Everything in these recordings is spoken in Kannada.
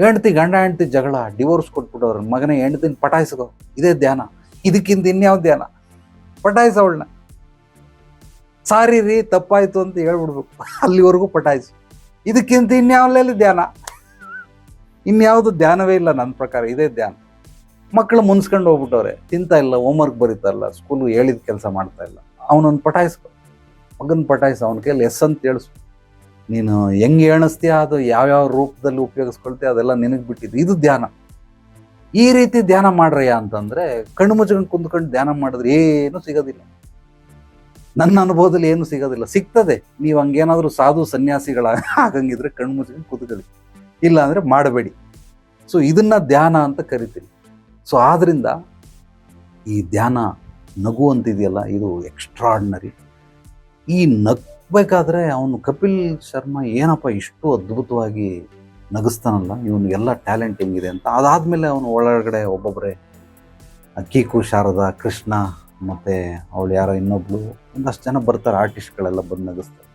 ಹೆಂಡ್ತಿ ಗಂಡ ಹೆಂಡ್ತಿ ಜಗಳ ಡಿವೋರ್ಸ್ ಕೊಟ್ಬಿಟ್ಟವ್ರ ಮಗನ ಹೆಂಡ್ತಿನ ಪಟಾಯಿಸ್ಕೋ, ಇದೇ ಧ್ಯಾನ. ಇದಕ್ಕಿಂತ ಇನ್ಯಾವ ಧ್ಯಾನ? ಪಟಾಯಿಸವಳನ್ನ ಸಾರಿ ರೀ, ತಪ್ಪಾಯ್ತು ಅಂತ ಹೇಳ್ಬಿಡ್ಬೇಕು. ಅಲ್ಲಿವರೆಗೂ ಪಟಾಯಿಸು. ಇದಕ್ಕಿಂತ ಇನ್ಯಾವಲ್ಲಿ ಧ್ಯಾನ? ಇನ್ಯಾವುದು ಧ್ಯಾನವೇ ಇಲ್ಲ ನನ್ನ ಪ್ರಕಾರ, ಇದೇ ಧ್ಯಾನ. ಮಕ್ಕಳು ಮುನ್ಸ್ಕೊಂಡು ಹೋಗ್ಬಿಟ್ಟವ್ರೆ, ತಿಂತ ಇಲ್ಲ ಹೋಮ್ವರ್ಕ್ ಬರೀತಾ ಇಲ್ಲ ಸ್ಕೂಲ್ ಹೇಳಿದ ಕೆಲಸ ಮಾಡ್ತಾ ಇಲ್ಲ. ಅವನೊಂದು ಪಟಾಯಿಸ್ಕೊ. ಮಗನ ಪಟಾಯಿಸು, ಅವನ ಕೈಯಲ್ಲಿ ಎಸ್ ಅಂತ ಹೇಳಿಸು. ನೀನು ಹೆಂಗೆ ಎಣಿಸ್ತೀಯ, ಅದು ಯಾವ್ಯಾವ ರೂಪದಲ್ಲಿ ಉಪಯೋಗಿಸ್ಕೊಳ್ತೀಯ, ಅದೆಲ್ಲ ನಿನಗೆ ಬಿಟ್ಟಿದ್ದು. ಇದು ಧ್ಯಾನ. ಈ ರೀತಿ ಧ್ಯಾನ ಮಾಡ್ರಯ್ಯ ಅಂತಂದ್ರೆ ಕಣ್ಣು ಮುಚ್ಕೊಂಡು ಕುಂತ್ಕೊಂಡು ಧ್ಯಾನ ಮಾಡಿದ್ರೆ ಏನು ಸಿಗೋದಿಲ್ಲ. ನನ್ನ ಅನುಭವದಲ್ಲಿ ಏನು ಸಿಗೋದಿಲ್ಲ. ಸಿಗ್ತದೆ. ನೀವು ಹಂಗೇನಾದರೂ ಸಾಧು ಸನ್ಯಾಸಿಗಳ ಆಗಂಗಿದ್ರೆ ಕಣ್ಣು ಮುಚ್ಕೊಂಡು ಕುದುಕಲಿ ಇಲ್ಲ ಅಂದರೆ ಮಾಡಬೇಡಿ. ಸೊ ಇದನ್ನ ಧ್ಯಾನ ಅಂತ ಕರಿತೀವಿ ಸೊ ಆದ್ದರಿಂದ ಈ ಧ್ಯಾನ ನಗು ಅಂತಿದೆಯಲ್ಲ ಇದು ಎಕ್ಸ್ಟ್ರಾಡ್ನರಿ ಈ ನಗ್ಬೇಕಾದ್ರೆ ಅವನು ಕಪಿಲ್ ಶರ್ಮಾ ಏನಪ್ಪ ಇಷ್ಟು ಅದ್ಭುತವಾಗಿ ನಗಿಸ್ತಾನಲ್ಲ ಇವನಿಗೆಲ್ಲ ಟ್ಯಾಲೆಂಟ್ ಹೆಂಗಿದೆ ಅಂತ. ಅದಾದಮೇಲೆ ಅವನು ಒಳಗಡೆ ಒಬ್ಬೊಬ್ಬರೇ ಕೀಕು ಶಾರದಾ, ಕೃಷ್ಣ ಮತ್ತು ಅವಳು ಯಾರೋ ಇನ್ನೊಬ್ಳು, ಒಂದಷ್ಟು ಜನ ಬರ್ತಾರೆ ಆರ್ಟಿಸ್ಟ್ಗಳೆಲ್ಲ ಬಂದು ನಗಿಸ್ತಾರೆ.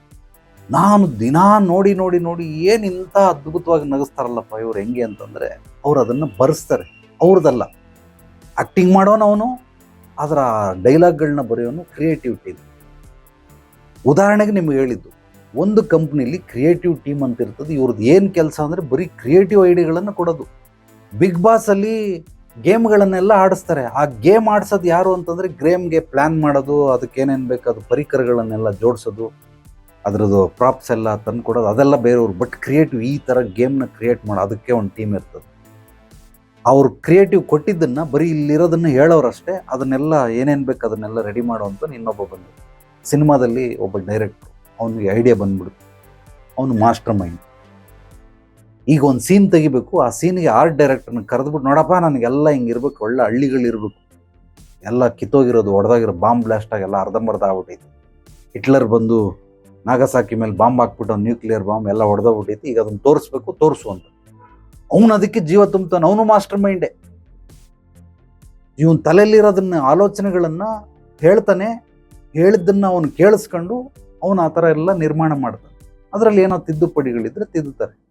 ನಾನು ದಿನಾ ನೋಡಿ ನೋಡಿ ನೋಡಿ ಏನು ಇಂಥ ಅದ್ಭುತವಾಗಿ ನಗಿಸ್ತಾರಲ್ಲಪ್ಪ ಇವ್ರು ಹೆಂಗೆ ಅಂತಂದರೆ ಅವ್ರು ಅದನ್ನು ಬರೆಸ್ತಾರೆ. ಅವ್ರದ್ದಲ್ಲ. ಆ್ಯಕ್ಟಿಂಗ್ ಮಾಡೋನು ಅವನು ಅದರ ಡೈಲಾಗ್ಗಳನ್ನ ಬರೆಯೋನು ಕ್ರಿಯೇಟಿವಿಟಿ ಉದಾಹರಣೆಗೆ ನಿಮ್ಗೆ ಹೇಳಿದ್ದು, ಒಂದು ಕಂಪ್ನಿಲಿ ಕ್ರಿಯೇಟಿವ್ ಟೀಮ್ ಅಂತ ಇರ್ತದೆ, ಇವ್ರದ್ದು ಏನು ಕೆಲಸ ಅಂದರೆ ಬರೀ ಕ್ರಿಯೇಟಿವ್ ಐಡಿಯಾಗಳನ್ನು ಕೊಡೋದು. ಬಿಗ್ ಬಾಸಲ್ಲಿ ಗೇಮ್ಗಳನ್ನೆಲ್ಲ ಆಡಿಸ್ತಾರೆ. ಆ ಗೇಮ್ ಆಡಿಸೋದು ಯಾರು ಅಂತಂದರೆ ಗೇಮ್ಗೆ ಪ್ಲ್ಯಾನ್ ಮಾಡೋದು, ಅದಕ್ಕೆ ಏನೇನು ಬೇಕು, ಅದು ಪರಿಕರಗಳನ್ನೆಲ್ಲ ಜೋಡಿಸೋದು, ಅದರದ್ದು ಪ್ರಾಪ್ಸ್ ಎಲ್ಲ ತಂದು ಕೊಡೋದು, ಅದೆಲ್ಲ ಬೇರೆಯವ್ರು. ಬಟ್ ಕ್ರಿಯೇಟಿವ್ ಈ ಥರ ಗೇಮ್ನ ಕ್ರಿಯೇಟ್ ಮಾಡೋ, ಅದಕ್ಕೆ ಒಂದು ಟೀಮ್ ಇರ್ತದೆ. ಅವ್ರು ಕ್ರಿಯೇಟಿವ್ ಕೊಟ್ಟಿದ್ದನ್ನು ಬರೀ ಇಲ್ಲಿರೋದನ್ನು ಹೇಳೋರಷ್ಟೇ, ಅದನ್ನೆಲ್ಲ ಏನೇನು ಬೇಕು ಅದನ್ನೆಲ್ಲ ರೆಡಿ ಮಾಡುವಂಥ ಇನ್ನೊಬ್ಬ ಬಂದು ಸಿನಿಮಾದಲ್ಲಿ ಒಬ್ಬ ಡೈರೆಕ್ಟ್ರು ಅವನಿಗೆ ಐಡಿಯಾ ಬಂದ್ಬಿಡ್ತು ಅವನು ಮಾಸ್ಟರ್ ಮೈಂಡ್ ಈಗ ಒಂದು ಸೀನ್ ತೆಗಿಬೇಕು, ಆ ಸೀನ್ಗೆ ಆರ್ಟ್ ಡೈರೆಕ್ಟರ್ನ ಕರೆದ್ಬಿಟ್ಟು, ನೋಡಪ್ಪ, ನನಗೆಲ್ಲ ಹಿಂಗೆ ಇರಬೇಕು, ಒಳ್ಳೆ ಹಳ್ಳಿಗಳಿರ್ಬೇಕು ಎಲ್ಲ ಕಿತ್ತೋಗಿರೋದು ಹೊಡೆದಾಗಿರೋ ಬಾಂಬ್ ಬ್ಲಾಸ್ಟ್ ಆಗಿ ಎಲ್ಲ ಅರ್ಧಂಬರ್ಧ ಆಗ್ಬಿಟ್ಟೈತಿ. ಹಿಟ್ಲರ್ ಬಂದು ನಾಗಸಾಕಿ ಮೇಲೆ ಬಾಂಬ್ ಹಾಕ್ಬಿಟ್ಟು ನ್ಯೂಕ್ಲಿಯರ್ ಬಾಂಬ್ ಎಲ್ಲ ಹೊಡೆದೋಗ್ಬಿಟ್ಟೈತಿ ಈಗ ಅದನ್ನು ತೋರಿಸ್ಬೇಕು, ತೋರಿಸು ಅಂತ. ಅವನು ಅದಕ್ಕೆ ಜೀವ ತುಂಬ್ತಾನೆ, ಅವನು ಮಾಸ್ಟರ್ ಮೈಂಡೇ ಇವನ್ ತಲೆಯಲ್ಲಿರೋದನ್ನ, ಆಲೋಚನೆಗಳನ್ನು ಹೇಳ್ತಾನೆ ಹೇಳಿದ್ದನ್ನ ಅವನು ಕೇಳಿಸ್ಕೊಂಡು ಅವನು ಆ ಥರ ಎಲ್ಲ ನಿರ್ಮಾಣ ಮಾಡ್ತಾನೆ. ಅದರಲ್ಲಿ ಏನೋ ತಿದ್ದುಪಡಿಗಳಿದ್ರೆ ತಿದ್ದುತ್ತಾರೆ.